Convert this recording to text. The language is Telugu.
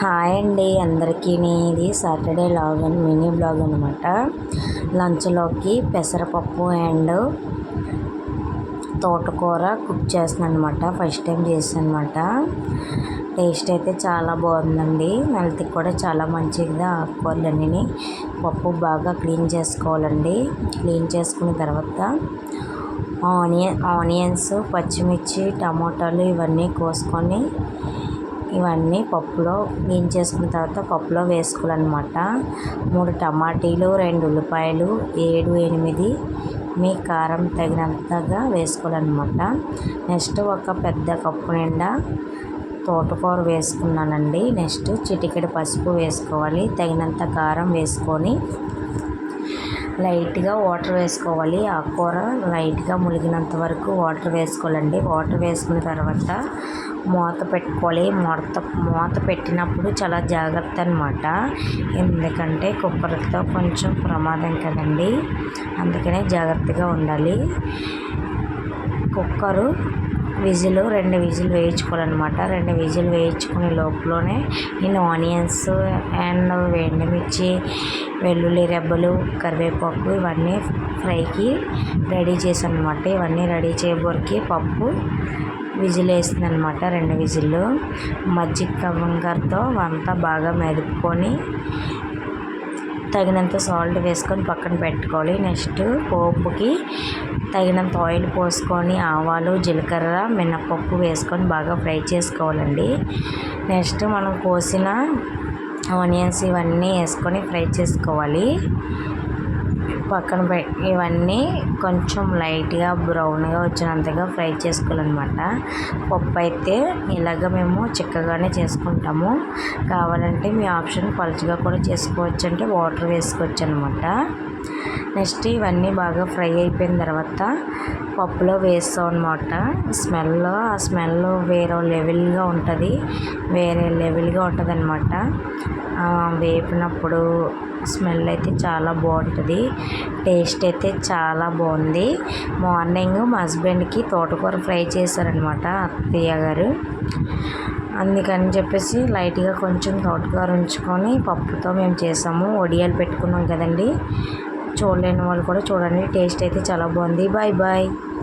హాయ్ అండి అందరికీ. ఇది Saturday log and mini blog అనమాట లంచ్లోకి పెసరపప్పు అండ్ తోటకూర కుక్ చేస్తున్నాను అనమాట ఫస్ట్ టైం చేసాను అనమాట టేస్ట్ అయితే చాలా బాగుందండి. హెల్త్కి కూడా చాలా మంచిది ఆకుకూరలన్నీ పప్పు బాగా క్లీన్ చేసుకోవాలండి. క్లీన్ చేసుకున్న తర్వాత ఆనియన్ ఆనియన్స్ పచ్చిమిర్చి టమాటాలు ఇవన్నీ కోసుకొని ఇవన్నీ పప్పులో క్లీన్ చేసుకున్న తర్వాత పప్పులో వేసుకోవాలన్నమాట. మూడు టమాటీలు రెండు ఉల్లిపాయలు ఏడు ఎనిమిది మీ కారం తగినంతగా వేసుకోవాలన్నమాట. నెక్స్ట్ ఒక పెద్ద కప్పు నిండా తోటకూర వేసుకున్నానండి. నెక్స్ట్ చిటికెడు పసుపు వేసుకోవాలి. తగినంత కారం వేసుకొని లైట్గా వాటర్ వేసుకోవాలి. ఆ కూర లైట్గా ములిగినంత వరకు వాటర్ వేసుకోవాలండి. వాటర్ వేసుకున్న తర్వాత మూత పెట్టుకోవాలి. మూత మూత పెట్టినప్పుడు చాలా జాగ్రత్త అనమాట ఎందుకంటే కుక్కర్తో కొంచెం ప్రమాదం కదండి. అందుకనే జాగ్రత్తగా ఉండాలి. కుక్కరు విజిల్ రెండు విజిల్ వేయించుకోవాలన్నమాట. రెండు విజిల్ వేయించుకునే లోపలనే నేను ఆనియన్స్ అండ్ ఎండుమిర్చి వెల్లుల్లి రెబ్బలు కరివేపాకు ఇవన్నీ ఫ్రైకి రెడీ చేశాను అనమాట ఇవన్నీ రెడీ చేయబోరికి పప్పు విజిల్ వేసింది అనమాట రెండు విజిల్లు. మజ్జిగ కవంగర్తో అంతా బాగా మెదుపుకొని తగినంత సాల్ట్ వేసుకొని పక్కన పెట్టుకోవాలి. నెక్స్ట్ పోపుకి తగినంత ఆయిల్ పోసుకొని ఆవాలు జీలకర్ర మినపప్పు వేసుకొని బాగా ఫ్రై చేసుకోవాలండి. నెక్స్ట్ మనం కోసిన ఆనియన్స్ ఇవన్నీ వేసుకొని ఫ్రై చేసుకోవాలి. పక్కన పె ఇవన్నీ కొంచెం లైట్గా బ్రౌన్గా వచ్చినంతగా ఫ్రై చేసుకోవాలన్నమాట. పప్పు అయితే ఇలాగ మేము చిక్కగానే చేసుకుంటాము. కావాలంటే మీ ఆప్షన్ పలుచగా కూడా చేసుకోవచ్చు అంటే వాటర్ వేసుకోవచ్చు అనమాట నెక్స్ట్ ఇవన్నీ బాగా ఫ్రై అయిపోయిన తర్వాత పప్పులో వేస్తాం అనమాట స్మెల్ ఆ స్మెల్ వేరే లెవెల్గా ఉంటుంది. వేరే లెవెల్గా ఉంటుంది అనమాట వేపినప్పుడు స్మెల్ అయితే చాలా బాగుంటుంది. టేస్ట్ అయితే చాలా బాగుంది. మార్నింగ్ మా హస్బెండ్కి తోటకూర ఫ్రై చేశారనమాట అత్తయ్య గారు. అందుకని చెప్పేసి లైట్గా కొంచెం తోటకూర ఉంచుకొని పప్పుతో మేము చేసాము. ఒడియాలు పెట్టుకున్నాం కదండి. చూడలేని వాళ్ళు కూడా చూడండి. టేస్ట్ అయితే చాలా బాగుంది. Bye bye.